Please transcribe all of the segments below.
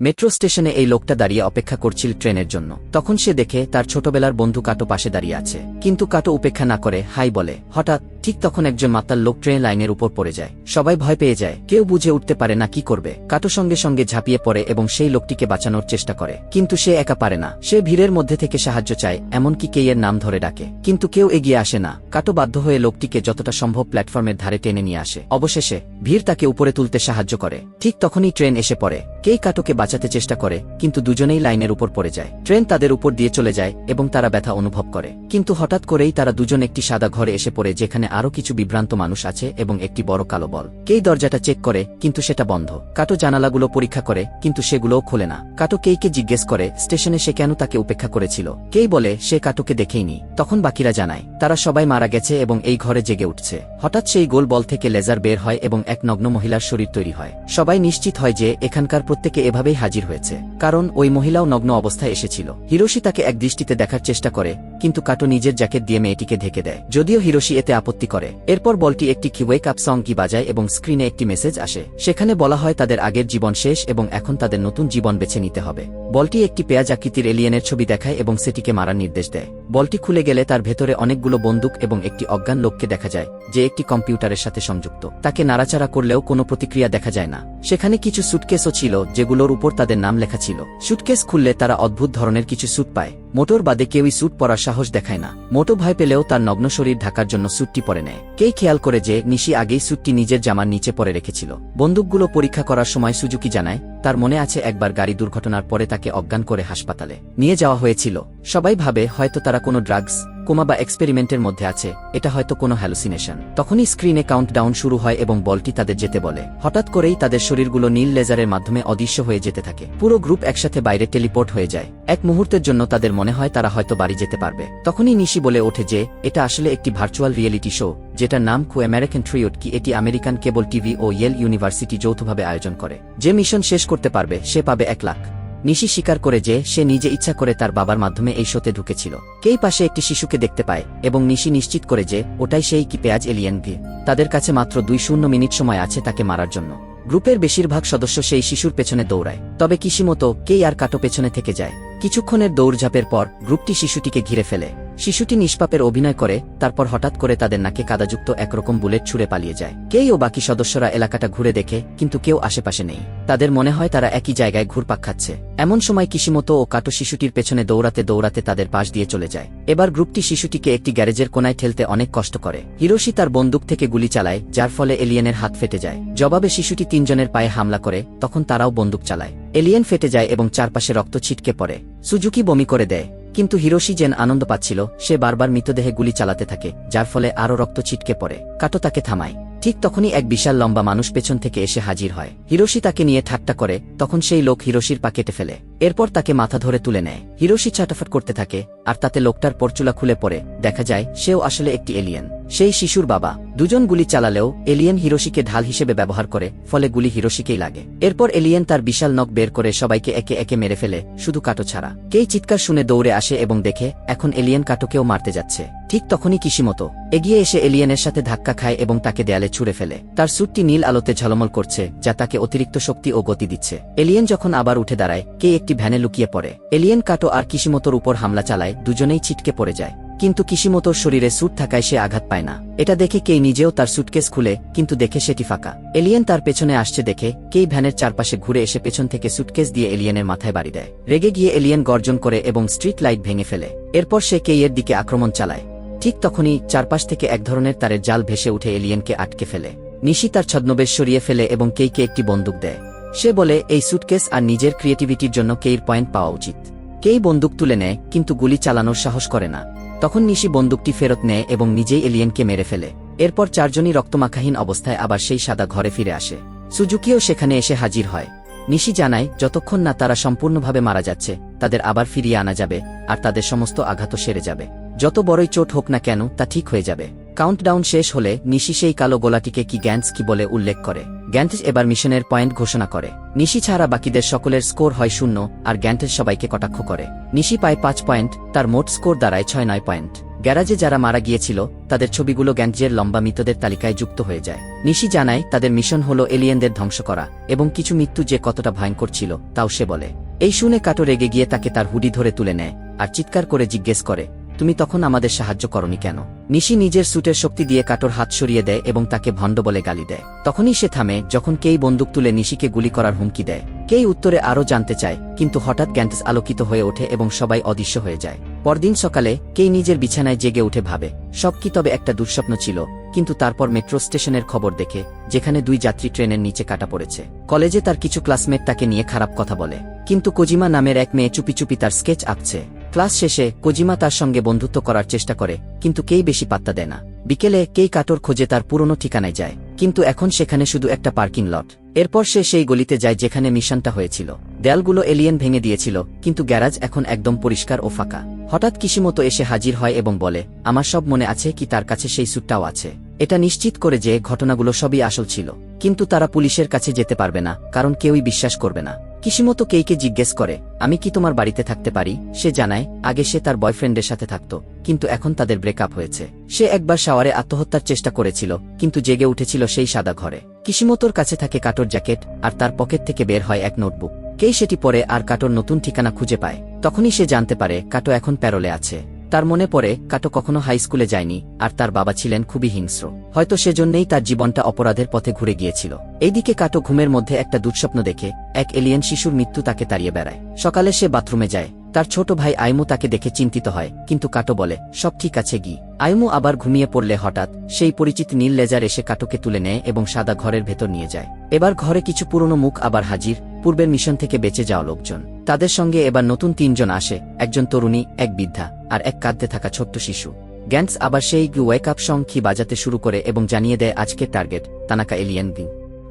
Metro স্টেশনে এই লোকটা দাঁড়িয়ে অপেক্ষা করছিল ট্রেনের জন্য। তখন সে দেখে তার ছোটবেলার বন্ধু কাটো পাশে দাঁড়িয়ে আছে। কিন্তু কাটো উপেক্ষা না করে, হাই বলে। হঠাৎ, ঠিক তখন একজন মাতাল লোক ট্রেন লাইনের উপর পড়ে যায়। সবাই ভয় পেয়ে যায়। কেউ বুঝে উঠতে পারে না কি করবে। কাটো সঙ্গে সঙ্গে ঝাঁপিয়ে পড়ে এবং সেই লোকটিকে বাঁচানোর চেষ্টা করে। কিন্তু সে একা পারে না। সে ভিড়ের মধ্যে থেকে সাহায্য চায়, এমনকি কেইয়ের নাম ধরে ডাকে। কিন্তু কেউ এগিয়ে আসে না। কাটো বাধ্য হয়ে লোকটিকে যতটা সম্ভব প্ল্যাটফর্মের ধারে টেনে নিয়ে আসে। অবশেষে, ভিড় তাকে উপরে তুলতে সাহায্য করে। ঠিক তখনই ট্রেন এসে পড়ে। কেই কাটোকে বাঁচাতে চেষ্টা করে, কিন্তু দুজনেই লাইনের উপর পড়ে যায়। ট্রেন তাদের উপর দিয়ে চলে যায় এবং তারা ব্যথা অনুভব করে। কিন্তু হঠাৎ করেই তারা দুজন একটি সাদা ঘরে এসে পড়ে যেখানে আরও কিছু বিভ্রান্ত মানুষ আছে এবং একটি বড় কালো বল। কেই দরজাটা চেক করে, কিন্তু সেটা বন্ধ। কাটো জানালাগুলো পরীক্ষা করে, কিন্তু সেগুলোও খোলে না। কাটো কেইকে জিজ্ঞেস করে, স্টেশনে সে কেন তাকে উপেক্ষা করেছিল? কেই বলে, সে কাটোকে দেখেইনি তখন বাকিরা জানায়, তারা সবাই মারা গেছে এবং এই ঘরে জেগে উঠছে। হঠাৎ সেই গোল বল থেকে লেজার বের হয় এবং এক নগ্ন মহিলার শরীর তৈরি হয়। সবাই নিশ্চিত হয় যে, এখানকার প্রত্যেকে এভাবেই হাজির হয়েছে, কারণ ওই মহিলাও নগ্ন অবস্থায় এসেছিল। হিরোশি তাকে এক দৃষ্টিতে দেখার চেষ্টা করে কিন্তু কাটো নিজের জ্যাকেট দিয়ে মেয়েটিকে ঢেকে দেয়। যদিও হিরোশি এতে আপত্তি করে। এরপর বলটি একটি কি ওয়েক আপ সং কি বাজায় এবং স্ক্রিনে একটি মেসেজ আসে। সেখানে বলা হয় তাদের আগের জীবন শেষ এবং এখন তাদের নতুন জীবন বেছে নিতে হবে। বলটি একটি পেঁয়াজ আকৃতির এলিয়েনের ছবি দেখায় এবং সেটিকে মারার নির্দেশ দেয়। বলটি খুলে গেলে তার ভেতরে অনেকগুলো বন্দুক এবং একটি অজ্ঞান লোককে দেখা যায়, যে একটি কম্পিউটারের সাথে সংযুক্ত। তাকে নাড়াচাড়া করলেও কোনো প্রতিক্রিয়া দেখা যায় না। সেখানে কিছু সুটকেসও ছিল, যেগুলোর উপর তাদের নাম লেখা ছিল। সুটকেস খুললে তারা অদ্ভুত ধরনের কিছু সুট পায়। মোটর বাদে কেউই স্যুট পরার সাহস দেখায় না। মোটো ভয় পেলেও তার নগ্ন শরীর ঢাকার জন্য স্যুটটি পরে নেয়। কেই খেয়াল করে যে নিশি আগেই স্যুটটি নিজের জামার নিচে পরে রেখেছিল। বন্দুকগুলো পরীক্ষা করার সময় সুজুকি জানায় তার মনে আছে একবার গাড়ি দুর্ঘটনার পরে তাকে অজ্ঞান করে হাসপাতালে নিয়ে যাওয়া হয়েছিল। সবাই ভাবে হয়তো তারা কোনো ড্রাগস, কোমা বা এক্সপেরিমেন্টের মধ্যে আছে, এটা হয়তো কোনো হ্যালুসিনেশন। তখনই স্ক্রিনে কাউন্ট ডাউন শুরু হয় এবং বলটি তাদের যেতে বলে। হঠাৎ করেই তাদের শরীরগুলো নীল লেজারের মাধ্যমে অদৃশ্য হয়ে যেতে থাকে। পুরো গ্রুপ একসাথে বাইরে টেলিপোর্ট হয়ে যায়। এক মুহূর্তের জন্য তাদের মনে হয় তারা হয়তো বাড়ি যেতে পারবে। তখনই নিশি বলে ওঠে যে, এটা আসলে একটি ভার্চুয়াল রিয়েলিটি শো। যেটার নাম কু আমেরিকান ট্রিওট কি এটি আমেরিকান কেবল টিভি ও ইয়েল ইউনিভার্সিটি যৌথভাবে আয়োজন করে। যে মিশন শেষ করতে পারবে, সে পাবে এক লাখ। নিশি স্বীকার করে যে, সে নিজে ইচ্ছা করে তার বাবার মাধ্যমে এই শোতে ঢুকেছিল। কেই পাশে একটি শিশুকে দেখতে পায় এবং নিশি নিশ্চিত করে যে, ওটাই সেই কি পেঁয়াজ এলিয়েন ভি। তাদের কাছে মাত্র দুই শূন্য মিনিট সময় আছে তাকে মারার জন্য। গ্রুপের বেশিরভাগ সদস্য সেই শিশুর পেছনে দৌড়ায়। তবে কিসিমতো কেই আর কাটো পেছনে থেকে যায়। কিছুক্ষণের দৌড়ঝাঁপের পর, গ্রুপটি শিশুটিকে ঘিরে ফেলে। শিশুটি নিষ্পাপের অভিনয় করে, তারপর হঠাৎ করে তাদের নাকে কাদাযুক্ত একরকম বুলেট ছুড়ে পালিয়ে যায়। কেই ও বাকি সদস্যরা এলাকাটা ঘুরে দেখে, কিন্তু কেউ আশেপাশে নেই। তাদের মনে হয় তারা একই জায়গায় ঘুরপাক খাচ্ছে। এমন সময় কিসিমতো ও কাটো শিশুটির পেছনে দৌড়াতে দৌড়াতে তাদের পাশ দিয়ে চলে যায়। এবার গ্রুপটি শিশুটিকে একটি গ্যারেজের কোনায় ঠেলতে অনেক কষ্ট করে। হিরোশি তার বন্দুক থেকে গুলি চালায়, যার ফলে এলিয়েনের হাত ফেটে যায়। জবাবে শিশুটি তিনজনের পায়ে হামলা করে, তখন তারাও বন্দুক চালায়। এলিয়েন ফেটে যায় এবং চারপাশে রক্ত ছিটকে পড়ে। সুজুকি বমি করে দেয়। কিন্তু হিরোশি যেন আনন্দ পাচ্ছিল, সে বারবার মৃতদেহে গুলি চালাতে থাকে, যার ফলে আরও রক্ত ছিটকে পড়ে। কাটো তাকে থামায়। ঠিক তখনই এক বিশাল লম্বা মানুষ পেছন থেকে এসে হাজির হয়। হিরোশি তাকে নিয়ে ঠাট্টা করে, তখন সেই লোক হিরোশির পা কেটে ফেলে। এরপর তাকে মাথা ধরে তুলে নেয়। হিরোশি ছাটাফাট করতে থাকে, আর তাতে লোকটার পরচুলা খুলে পড়ে। দেখা যায়, সেও আসলে একটি এলিয়েন। সেই শিশুর বাবা। দুজন গুলি চালালেও এলিয়েন হিরোশিকে ঢাল হিসেবে ব্যবহার করে, ফলে গুলি হিরোশিকেই লাগে। এরপর এলিয়েন তার বিশাল নখ বের করে সবাইকে একে একে মেরে ফেলে, শুধু কাটো ছাড়া। কেই চিৎকার শুনে দৌড়ে আসে এবং দেখে, এখন এলিয়েন কাটোকেও মারতে যাচ্ছে। ঠিক তখনই কিসিমতো এগিয়ে এসে এলিয়েনের সাথে ধাক্কা খায় এবং তাকে দেয়ালে ছুড়ে ফেলে। তার স্যুটটি নীল আলোতে ঝলমল করছে, যা তাকে অতিরিক্ত শক্তি ও গতি দিচ্ছে। এলিয়েন যখন আবার উঠে দাঁড়ায়, কে একটি ভ্যানে লুকিয়ে পড়ে? এলিয়েন, কাটো আর কিসিমতোর উপর হামলা চালায়, দুজনেই ছিটকে পড়ে যায়। কিন্তু কিসিমতোর শরীরে স্যুট থাকায় সে আঘাত পায় না। এটা দেখে কেই নিজেও তার সুটকেস খুলে, কিন্তু দেখে সেটি ফাঁকা। এলিয়েন তার পেছনে আসছে দেখে, কেই ভ্যানের চারপাশে ঘুরে এসে পেছন থেকে সুটকেস দিয়ে এলিয়েনের মাথায় বাড়ি দেয়। রেগে গিয়ে এলিয়েন গর্জন করে এবং স্ট্রিট লাইট ভেঙে ফেলে। এরপর সে কেই এর দিকে আক্রমণ চালায়। ঠিক তখনই চারপাশ থেকে এক ধরনের তারের জাল ভেসে উঠে এলিয়েনকে আটকে ফেলে। নিশি তার ছদ্মবেশ সরিয়ে ফেলে এবং কেইকে একটি বন্দুক দেয়। সে বলে, এই সুটকেস আর নিজের ক্রিয়েটিভিটির জন্য কেইর পয়েন্ট পাওয়া উচিত। কেই বন্দুক তুলে নেয়, কিন্তু গুলি চালানোর সাহস করে না। তখন নিশি বন্দুকটি ফেরত নেয় এবং নিজেই এলিয়েনকে মেরে ফেলে। এরপর চারজনই রক্তমাখাহীন অবস্থায় আবার সেই সাদা ঘরে ফিরে আসে। সুজুকিও সেখানে এসে হাজির হয়। নিশি জানায়, যতক্ষণ না তারা সম্পূর্ণভাবে মারা যাচ্ছে, তাদের আবার ফিরিয়ে আনা যাবে, আর তাদের সমস্ত আঘাতও সেরে যাবে। যত বড়ই চোট হোক না কেন, তা ঠিক হয়ে যাবে। কাউন্টডাউন শেষ হলে নিশি সেই কালো গোলাটিকে কি গ্যান্স কি বলে উল্লেখ করে। গ্যান্টেজ এবার মিশনের পয়েন্ট ঘোষণা করে। নিশি ছাড়া বাকিদের সকলের স্কোর হয় শূন্য, আর গ্যান্টেজ সবাইকে কটাক্ষ করে। নিশি পায় পাঁচ পয়েন্ট, তার মোট স্কোর দাঁড়ায় ছয় নয় পয়েন্ট। গ্যারাজে যারা মারা গিয়েছিল, তাদের ছবিগুলো গ্যান্টজের লম্বা মৃতদের তালিকায় যুক্ত হয়ে যায়। নিশি জানায়, তাদের মিশন হল এলিয়েনদের ধ্বংস করা, এবং কিছু মৃত্যু যে কতটা ভয়ঙ্কর ছিল, তাও সে বলে। এই শুনে কাটো রেগে গিয়ে তাকে তার হুডি ধরে তুলে নেয়, আর চিৎকার করে জিজ্ঞেস করে তুমি তখন আমাদের সাহায্য করনি কেন? নিশি নিজের স্যুটের শক্তি দিয়ে কাটোর হাত সরিয়ে দেয় এবং তাকে ভণ্ড বলে গালি দেয়। তখনই সে থামে, যখন কেই বন্দুক তুলে নিশিকে গুলি করার হুমকি দেয়। কেই উত্তরে আরও জানতে চায়, কিন্তু হঠাৎ গ্যান্টাস আলোকিত হয়ে ওঠে এবং সবাই অদৃশ্য হয়ে যায়। পরদিন সকালে, কেই নিজের বিছানায় জেগে উঠে ভাবে, সব কি তবে একটা দুঃস্বপ্ন ছিল, কিন্তু তারপর মেট্রো স্টেশনের খবর দেখে, যেখানে দুই যাত্রী ট্রেনের নিচে কাটা পড়েছে। কলেজে তার কিছু ক্লাসমেট তাকে নিয়ে খারাপ কথা বলে, কিন্তু কোজিমা নামের এক মেয়ে চুপি চুপি তার স্কেচ আঁকছে। ক্লাস শেষে কোজিমা তার সঙ্গে বন্ধুত্ব করার চেষ্টা করে, কিন্তু কেই বেশি পাত্তা দেয় না। বিকেলে কেই কাটোর খোঁজে তার পুরনো ঠিকানায় যায়, কিন্তু এখন সেখানে শুধু একটা পার্কিং লট। এরপর সে সেই গলিতে যায় যেখানে মিশনটা হয়েছিল। দেয়ালগুলো এলিয়েন ভেঙে দিয়েছিল, কিন্তু গ্যারাজ এখন একদম পরিষ্কার ও ফাঁকা। হঠাৎ কিসিমতো এসে হাজির হয় এবং বলে, আমার সব মনে আছে কি তার কাছে সেই স্যুটটাও আছে। এটা নিশ্চিত করে যে ঘটনাগুলো সবই আসল ছিল, কিন্তু তারা পুলিশের কাছে যেতে পারবে না, কারণ কেউই বিশ্বাস করবে না। কিসিমতো কেইকে জিজ্ঞেস করে, আমি কি তোমার বাড়িতে থাকতে পারি? সে জানায়, আগে সে তার বয়ফ্রেন্ডের সাথে থাকত, কিন্তু এখন তাদের ব্রেকআপ হয়েছে। সে একবার শাওয়ারে আত্মহত্যার চেষ্টা করেছিল, কিন্তু জেগে উঠেছিল সেই সাদা ঘরে। কিসিমতোর কাছে থাকে কাটোর জ্যাকেট, আর তার পকেট থেকে বের হয় এক নোটবুক। কেই সেটি পরে আর কাটোর নতুন ঠিকানা খুঁজে পায়। তখনই সে জানতে পারে, কাটো এখন প্যারোলে আছে। তার মনে পড়ে, কাটো কখনো হাই স্কুলে যায়নি, আর তার বাবা ছিলেন খুবই হিংস্র। হয়তো সেজন্যই তার জীবনটা অপরাধের পথে ঘুরে গিয়েছিল। এইদিকে কাটো ঘুমের মধ্যে একটা দুঃস্বপ্ন দেখে, এক এলিয়েন শিশুর মৃত্যু তাকে তাড়িয়ে বেড়ায়। সকালে সে বাথরুমে যায়। তার ছোট ভাই আইমু তাকে দেখে চিন্তিত হয়, কিন্তু কাটো বলে, সব ঠিক আছে গি। আইমু আবার ঘুমিয়ে পড়লে হঠাৎ, সেই পরিচিত নীল লেজার এসে কাটোকে তুলে নেয় এবং সাদা ঘরের ভেতর নিয়ে যায়। এবার ঘরে কিছু পুরনো মুখ আবার হাজির, পূর্বের মিশন থেকে বেঁচে যাওয়া লোকজন। তাদের সঙ্গে এবার নতুন তিনজন আসে, একজন তরুণী, এক বৃদ্ধা, আর এক কাঁদতে থাকা ছোট্ট শিশু। গ্যান্টস আবার সেই ওয়েক আপ সং কি বাজাতে শুরু করে এবং জানিয়ে দেয় আজকের টার্গেট, তানাকা এলিয়েন গিং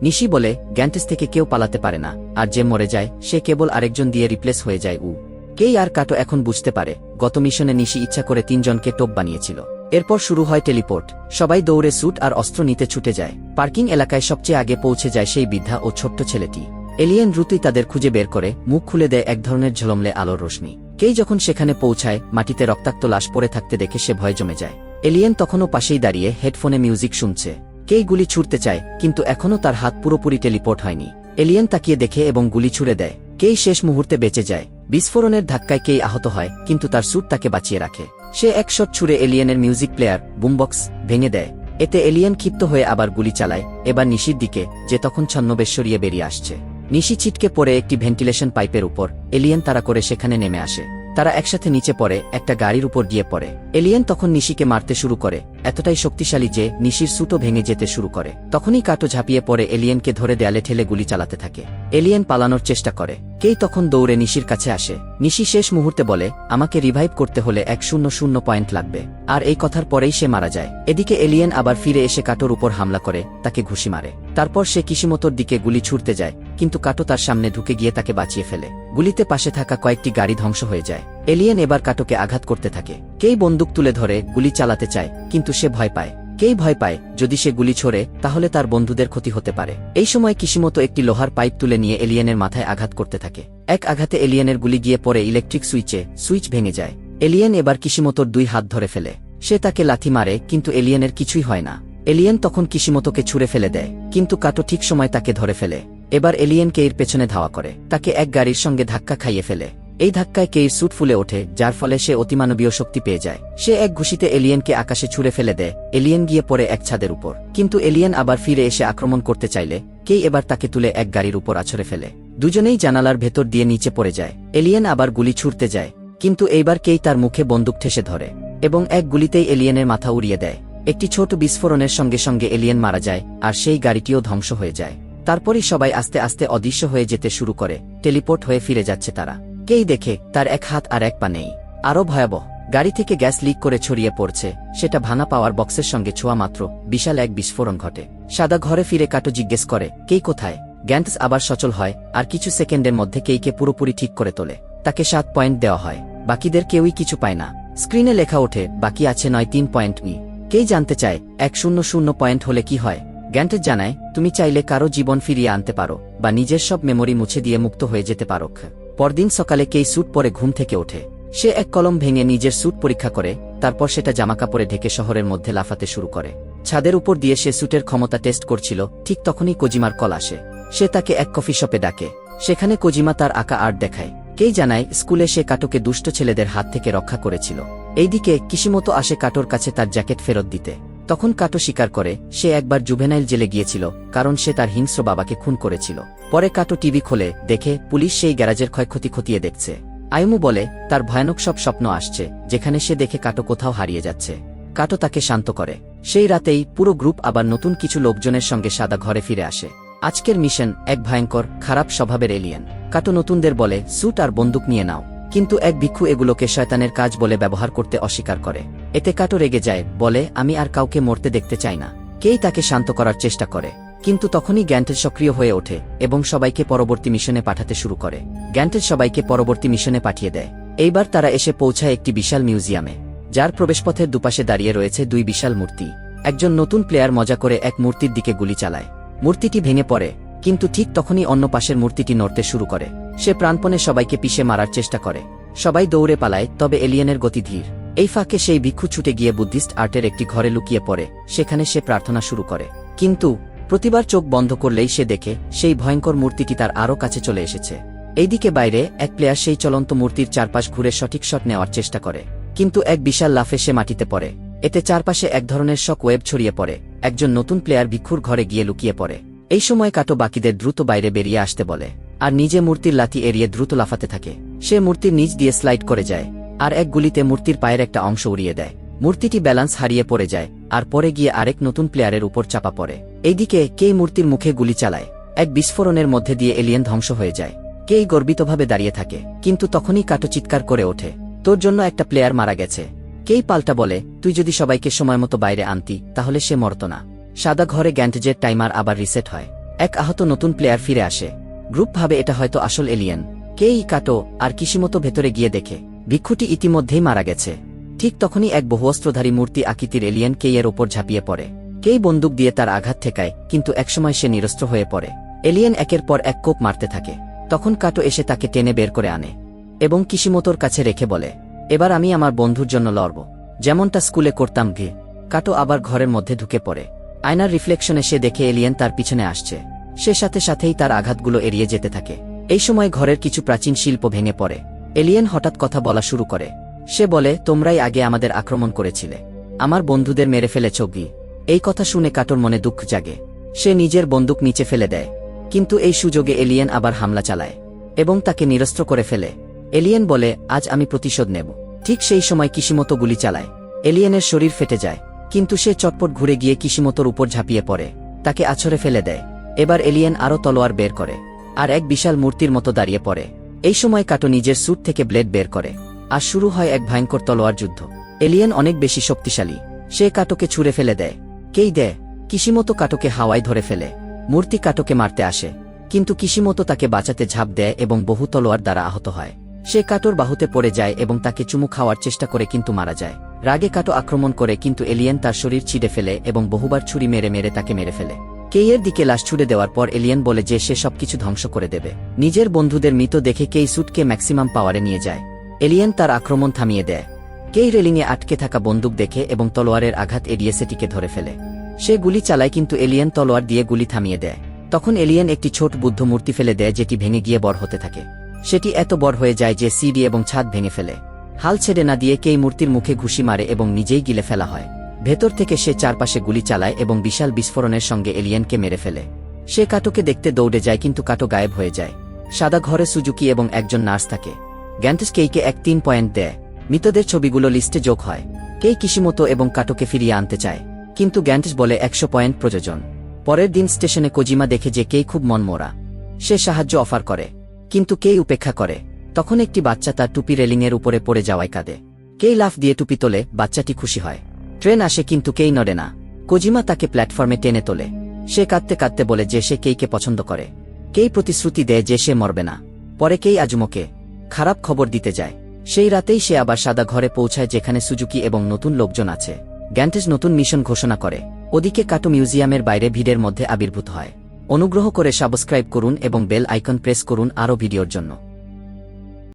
নিশি বলে, গ্যান্টেস থেকে কেউ পালাতে পারে না, আর যে মরে যায়, সে কেবল আরেকজন দিয়ে রিপ্লেস হয়ে যায় উ কেই আর কাটো এখন বুঝতে পারে, গত মিশনে নিশি ইচ্ছা করে তিনজনকে টোপ বানিয়েছিল। এরপর শুরু হয় টেলিপোর্ট। সবাই দৌড়ে স্যুট আর অস্ত্র নিতে ছুটে যায়। পার্কিং এলাকায় সবচেয়ে আগে পৌঁছে যায় সেই বৃদ্ধা ও ছোট্ট ছেলেটি। এলিয়েন দ্রুতই তাদের খুঁজে বের করে, মুখ খুলে দেয় এক ধরনের ঝলমলে আলোর রোশনি কেই যখন সেখানে পৌঁছায়, মাটিতে রক্তাক্ত লাশ পড়ে থাকতে দেখে সে ভয় জমে যায়। এলিয়েন তখনও পাশেই দাঁড়িয়ে হেডফোনে মিউজিক শুনছে। কেই গুলি ছুটতে চায়, কিন্তু এখনও তার হাত পুরোপুরি টেলিপোর্ট হয়নি। এলিয়েন তাকিয়ে দেখে এবং গুলি ছুড়ে দেয়। কেই শেষ মুহূর্তে বেঁচে যায়। বিস্ফোরণের ধাক্কায় কেই আহত হয়, কিন্তু তার স্যুট তাকে বাঁচিয়ে রাখে। সে এক শট ছুড়ে এলিয়েনের মিউজিক প্লেয়ার, বুমবক্স, ভেঙে দেয়। এতে এলিয়েন ক্ষিপ্ত হয়ে আবার গুলি চালায়। এবার নিশির দিকে, যে তখন ছন্নবেশ সরিয়ে বেরিয়ে আসছে। নিশি ছিটকে পড়ে একটি ভেন্টিলেশন পাইপের উপর। এলিয়েন তারা করে সেখানে নেমে আসে। তারা একসাথে নিচে পড়ে, একটা গাড়ির উপর গিয়ে পড়ে। এলিয়েন তখন নিশিকে মারতে শুরু করে, এতটাই শক্তিশালী যে নিশির সুতো ভেঙে যেতে শুরু করে। তখনই কাটো ঝাঁপিয়ে পড়ে এলিয়েনকে ধরে দেয়ালে ঠেলে গুলি চালাতে থাকে। এলিয়েন পালানোর চেষ্টা করে। কেই তখন দৌড়ে নিশির কাছে আসে। নিশি শেষ মুহূর্তে বলে, আমাকে রিভাইভ করতে হলে এক শূন্য শূন্য পয়েন্ট লাগবে। আর এই কথার পরেই সে মারা যায়। এদিকে এলিয়েন আবার ফিরে এসে কাটোর উপর হামলা করে, তাকে ঘুষি মারে। তারপর সে কিসিমতোর দিকে গুলি ছুটতে যায়। কিন্তু কাটো তার সামনে ঢুকে গিয়ে তাকে বাঁচিয়ে ফেলে। গুলিতে পাশে থাকা কয়েকটি গাড়ি ধ্বংস হয়ে যায়। এলিয়েন এবার কাটোকে আঘাত করতে থাকে। কেই বন্দুক তুলে ধরে, গুলি চালাতে চায়, কিন্তু সে ভয় পায়। কেই ভয় পায়, যদি সে গুলি ছোড়ে, তাহলে তার বন্ধুদের ক্ষতি হতে পারে। এই সময় কিসিমতো একটি লোহার পাইপ তুলে নিয়ে এলিয়েনের মাথায় আঘাত করতে থাকে। এক আঘাতে এলিয়েনের গুলি গিয়ে পরে ইলেকট্রিক সুইচে, সুইচ ভেঙে যায়। এলিয়েন এবার কিসিমতোর দুই হাত ধরে ফেলে। সে তাকে লাথি মারে, কিন্তু এলিয়েনের কিছুই হয় না। এলিয়েন তখন কিসিমতোকে ছুড়ে ফেলে দেয়, কিন্তু কাটো ঠিক সময় তাকে ধরে ফেলে। এবার এলিয়েন কেইর পেছনে ধাওয়া করে। তাকে এক গাড়ির সঙ্গে ধাক্কা খাইয়ে ফেলে। এই ধাক্কায় কেইর স্যুট ফুলে ওঠে, যার ফলে সে অতিমানবীয় শক্তি পেয়ে যায়। সে এক ঘুষিতে এলিয়েনকে আকাশে ছুড়ে ফেলে দেয়। এলিয়েন গিয়ে পড়ে এক ছাদের উপর। কিন্তু এলিয়েন আবার ফিরে এসে আক্রমণ করতে চাইলে, কেই এবার তাকে তুলে এক গাড়ির উপর আছড়ে ফেলে। দুজনেই জানালার ভেতর দিয়ে নিচে পড়ে যায়। এলিয়েন আবার গুলি ছুটতে যায়। কিন্তু এইবার কেই তার মুখে বন্দুক ঠেসে ধরে এবং এক গুলিতেই এলিয়েনের মাথা উড়িয়ে দেয়। একটি ছোট বিস্ফোরণের সঙ্গে সঙ্গে এলিয়েন মারা যায়, আর সেই গাড়িটিও ধ্বংস হয়ে যায়। তারপরই সবাই আস্তে আস্তে অদৃশ্য হয়ে যেতে শুরু করে, টেলিপোর্ট হয়ে ফিরে যাচ্ছে তারা। কেই দেখে, তার এক হাত আর এক পা নেই। আরও ভয়াবহ, গাড়ি থেকে গ্যাস লিক করে ছড়িয়ে পড়ছে, সেটা ভাঙা পাওয়ার বক্সের সঙ্গে ছোঁয়া মাত্র, বিশাল এক বিস্ফোরণ ঘটে। সাদা ঘরে ফিরে কাটো জিজ্ঞেস করে, কেই কোথায়? গ্যান্টস আবার সচল হয়, আর কিছু সেকেন্ডের মধ্যে কেইকে পুরোপুরি ঠিক করে তোলে। তাকে সাত পয়েন্ট দেওয়া হয়, বাকিদের কেউই কিছু পায় না। স্ক্রিনে লেখা ওঠে, বাকি আছে নয়, তিন পয়েন্ট নি কেই জানতে চায়, এক শূন্য শূন্য পয়েন্ট হলে কি হয়? গ্যান্টেজ জানায়, তুমি চাইলে কারও জীবন ফিরিয়ে আনতে পারো, বা নিজের সব মেমোরি মুছে দিয়ে মুক্ত হয়ে যেতে পারো। পরদিন সকালে কেই স্যুট পরে ঘুম থেকে ওঠে। সে এক কলম ভেঙে নিজের স্যুট পরীক্ষা করে, তারপর সেটা জামাকাপড়ে ঢেকে শহরের মধ্যে লাফাতে শুরু করে। ছাদের উপর দিয়ে সে স্যুটের ক্ষমতা টেস্ট করছিল, ঠিক তখনই কোজিমার কল আসে। সে তাকে এক কফি শপে ডাকে। সেখানে কোজিমা তার আঁকা আর্ট দেখায়। কেই জানায়, স্কুলে সে কাটোকে দুষ্ট ছেলেদের হাত থেকে রক্ষা করেছিল। এইদিকে কিসিমতো আসে কাটোর কাছে তার জ্যাকেট ফেরত দিতে। তখন কাটো স্বীকার করে, সে একবার জুভেনাইল জেলে গিয়েছিল, কারণ সে তার হিংস্র বাবাকে খুন করেছিল। পরে কাটো টিভি খোলে, দেখে পুলিশ সেই গ্যারাজের ক্ষয়ক্ষতি খতিয়ে দেখছে। আয়ুমু বলে, তার ভয়ানক সব স্বপ্ন আসছে, যেখানে সে দেখে কাটো কোথাও হারিয়ে যাচ্ছে। কাটো তাকে শান্ত করে। সেই রাতেই পুরো গ্রুপ আবার নতুন কিছু লোকজনের সঙ্গে সাদা ঘরে ফিরে আসে। আজকের মিশন এক ভয়ঙ্কর, খারাপ স্বভাবের এলিয়েন। কাটো নতুনদের বলে, স্যুট আর বন্দুক নিয়ে নাও। কিন্তু এক ভিক্ষু এগুলোকে শয়তানের কাজ বলে ব্যবহার করতে অস্বীকার করে। এতে কাটো রেগে যায়, বলে, আমি আর কাউকে মরতে দেখতে চাই না। কেই তাকে শান্ত করার চেষ্টা করে। কিন্তু তখনই গ্যান্টেল সক্রিয় হয়ে ওঠে এবং সবাইকে পরবর্তী মিশনে পাঠাতে শুরু করে। গ্যান্টেল সবাইকে পরবর্তী মিশনে পাঠিয়ে দেয়। এইবার তারা এসে পৌঁছায় একটি বিশাল মিউজিয়ামে, যার প্রবেশপথের দুপাশে দাঁড়িয়ে রয়েছে দুই বিশাল মূর্তি। একজন নতুন প্লেয়ার মজা করে এক মূর্তির দিকে গুলি চালায়। মূর্তিটি ভেঙে পড়ে। কিন্তু ঠিক তখনই অন্য পাশের মূর্তিটি নড়তে শুরু করে। সে প্রাণপণে সবাইকে পিষে মারার চেষ্টা করে। সবাই দৌড়ে পালায়, তবে এলিয়েনের গতি ধীর। এই ফাঁকে সেই ভিক্ষু ছুটে গিয়ে বুদ্ধিস্ট আর্টের একটি ঘরে লুকিয়ে পড়ে, সেখানে সে প্রার্থনা শুরু করে। কিন্তু প্রতিবার চোখ বন্ধ করলেই সে দেখে, সেই ভয়ঙ্কর মূর্তিটি তার আরও কাছে চলে এসেছে। এইদিকে বাইরে, এক প্লেয়ার সেই চলন্ত মূর্তির চারপাশ ঘুরে সঠিক শট নেওয়ার চেষ্টা করে। কিন্তু এক বিশাল লাফে সে মাটিতে পড়ে। এতে চারপাশে এক ধরনের শক ওয়েব ছড়িয়ে পড়ে। একজন নতুন প্লেয়ার ভিক্ষুর ঘরে গিয়ে লুকিয়ে পড়ে। এই সময় কাটো বাকিদের দ্রুত বাইরে বেরিয়ে আসতে বলে, আর নিজে মূর্তির লাথি এড়িয়ে দ্রুত লাফাতে থাকে। সে মূর্তির নিচ দিয়ে স্লাইড করে যায়, আর এক গুলিতে মূর্তির পায়ের একটা অংশ উড়িয়ে দেয়। মূর্তিটি ব্যালান্স হারিয়ে পড়ে যায়, আর পরে গিয়ে আরেক নতুন প্লেয়ারের উপর চাপা পড়ে। এইদিকে কেই মূর্তির মুখে গুলি চালায়, এক বিস্ফোরণের মধ্যে দিয়ে এলিয়েন ধ্বংস হয়ে যায়। কেই গর্বিতভাবে দাঁড়িয়ে থাকে, কিন্তু তখনই কাটো চিৎকার করে ওঠে, তোর জন্য একটা প্লেয়ার মারা গেছে। কেই পাল্টা বলে, তুই যদি সবাইকে সময় মতো বাইরে আনতি, তাহলে সে মরত না। সাদা ঘরে গ্যান্টেজের টাইমার আবার রিসেট হয়। এক আহত নতুন প্লেয়ার ফিরে আসে। গ্রুপ ভাবে এটা হয়তো আসল এলিয়েন। কেই কাটো আর কিসিমতো ভেতরে গিয়ে দেখে। ভিক্ষুটি ইতিমধ্যেই মারা গেছে। ঠিক তখনই এক বহুঅস্ত্রধারী মূর্তি আকৃতির এলিয়েন কেইয়ের ওপর ঝাঁপিয়ে পড়ে। কেই বন্দুক দিয়ে তার আঘাত ঠেকায়, কিন্তু একসময় সে নিরস্ত্র হয়ে পড়ে। এলিয়েন একের পর এক কোপ মারতে থাকে। তখন কাটো এসে তাকে টেনে বের করে আনে। এবং কিসিমতোর কাছে রেখে বলে, এবার আমি আমার বন্ধুর জন্য লড়ব। যেমনটা স্কুলে করতাম ভি। কাটো আবার ঘরের মধ্যে ঢুকে পড়ে। আয়নার রিফ্লেকশনে সে দেখে এলিয়েন তার পিছনে আসছে। সে সাথে সাথেই তার আঘাতগুলো এড়িয়ে যেতে থাকে। এই সময় ঘরের কিছু প্রাচীন শিল্প ভেঙে পড়ে। এলিয়েন হঠাৎ কথা বলা শুরু করে। সে বলে, তোমরাই আগে আমাদের আক্রমণ করেছিলে। আমার বন্ধুদের মেরে ফেলেছ গি এই কথা শুনে কাটোর মনে দুঃখ জাগে। সে নিজের বন্দুক নিচে ফেলে দেয়। কিন্তু এই সুযোগে এলিয়েন আবার হামলা চালায় এবং তাকে নিরস্ত্র করে ফেলে। এলিয়েন বলে, আজ আমি প্রতিশোধ নেব। ঠিক সেই সময় কিসিমতো গুলি চালায়। এলিয়েনের শরীর ফেটে যায়। কিন্তু সে চটপট ঘুরে গিয়ে কিসিমতোর উপর ঝাঁপিয়ে পড়ে। তাকে আছড়ে ফেলে দেয়। এবার এলিয়েন আরও তলোয়ার বের করে আর এক বিশাল মূর্তির মতো দাঁড়িয়ে পড়ে। এই সময় কাটো নিজের স্যুট থেকে ব্লেড বের করে আর শুরু হয় এক ভয়ঙ্কর তলোয়ার যুদ্ধ। এলিয়েন অনেক বেশি শক্তিশালী। সে কাটোকে ছুঁড়ে ফেলে দেয়। কেই দেয়? কিসিমতো কাটোকে হাওয়ায় ধরে ফেলে। মূর্তি কাটোকে মারতে আসে। কিন্তু কিসিমতো তাকে বাঁচাতে ঝাঁপ দেয় এবং বহু তলোয়ার দ্বারা আহত হয়। সে কাটোর বাহুতে পড়ে যায় এবং তাকে চুমু খাওয়ার চেষ্টা করে কিন্তু মারা যায়। রাগে কাটো আক্রমণ করে কিন্তু এলিয়েন তার শরীর ছিঁড়ে ফেলে এবং বহুবার ছুরি মেরে মেরে তাকে মেরে ফেলে। কেইয়ের দিকে লাশ ছুড়ে দেওয়ার পর এলিয়েন বলে যে সে সবকিছু ধ্বংস করে দেবে। নিজের বন্ধুদের মৃত দেখে কেই স্যুটকে ম্যাক্সিমাম পাওয়ারে নিয়ে যায়। এলিয়েন তার আক্রমণ থামিয়ে দেয়। কেই রেলিংয়ে আটকে থাকা বন্দুক দেখে এবং তলোয়ারের আঘাত এড়িয়ে সেটিকে ধরে ফেলে। সে গুলি চালায় কিন্তু এলিয়েন তলোয়ার দিয়ে গুলি থামিয়ে দেয়। তখন এলিয়েন একটি ছোট বুদ্ধ মূর্তি ফেলে দেয় যেটি ভেঙে গিয়ে বড় হতে থাকে। সেটি এত বড় হয়ে যায় যে সিডি এবং ছাদ ভেঙে ফেলে। হাল ছেড়ে না দিয়ে কেই মূর্তির মুখে ঘুষি মারে এবং নিজেই গিলে ফেলা হয়। ভেতর থেকে সে চারপাশে গুলি চালায় এবং বিশাল বিস্ফোরণের সঙ্গে এলিয়েনকে মেরে ফেলে। সে কাটোকে দেখতে দৌড়ে যায় কিন্তু কাটো গায়েব হয়ে যায়। সাদা ঘরে সুজুকি এবং একজন নার্স থাকে। গ্যান্টিস কেইকে এক তিন পয়েন্ট দেয়। মৃতদের ছবিগুলো লিস্টে যোগ হয়। কেই কিসিমতো এবং কাটোকে ফিরিয়ে আনতে চায়। কিন্তু গ্যান্টিস বলে একশো পয়েন্ট প্রযোজন। পরের দিন স্টেশনে কোজিমা দেখে যে কেই খুব মনমোরা। সে সাহায্য অফার করে। কিন্তু কেই উপেক্ষা করে? তখন একটি বাচ্চা তার টুপি রেলিংয়ের উপরে পড়ে যাওয়ায় কাঁদে। কেই লাফ দিয়ে টুপি তোলে, বাচ্চাটি খুশি হয়। ট্রেন আসে কিন্তু কেই নড়ে না। কোজিমা তাকে প্ল্যাটফর্মে টেনে তোলে। সে কাঁদতে কাঁদতে বলে যে সে কেইকে পছন্দ করে। কেই প্রতিশ্রুতি দেয় যে সে মরবে না। পরে কেই আজুমকে খারাপ খবর দিতে যায়। সেই রাতেই সে আবার সাদা ঘরে পৌঁছায় যেখানে সুজুকি এবং নতুন লোকজন আছে। গ্যান্টেজ নতুন মিশন ঘোষণা করে। ওদিকে কাটো মিউজিয়ামের বাইরে ভিড়ের মধ্যে আবির্ভূত হয়। অনুগ্রহ করে সাবস্ক্রাইব করুন এবং বেল আইকন প্রেস করুন আরও ভিডিওর জন্য।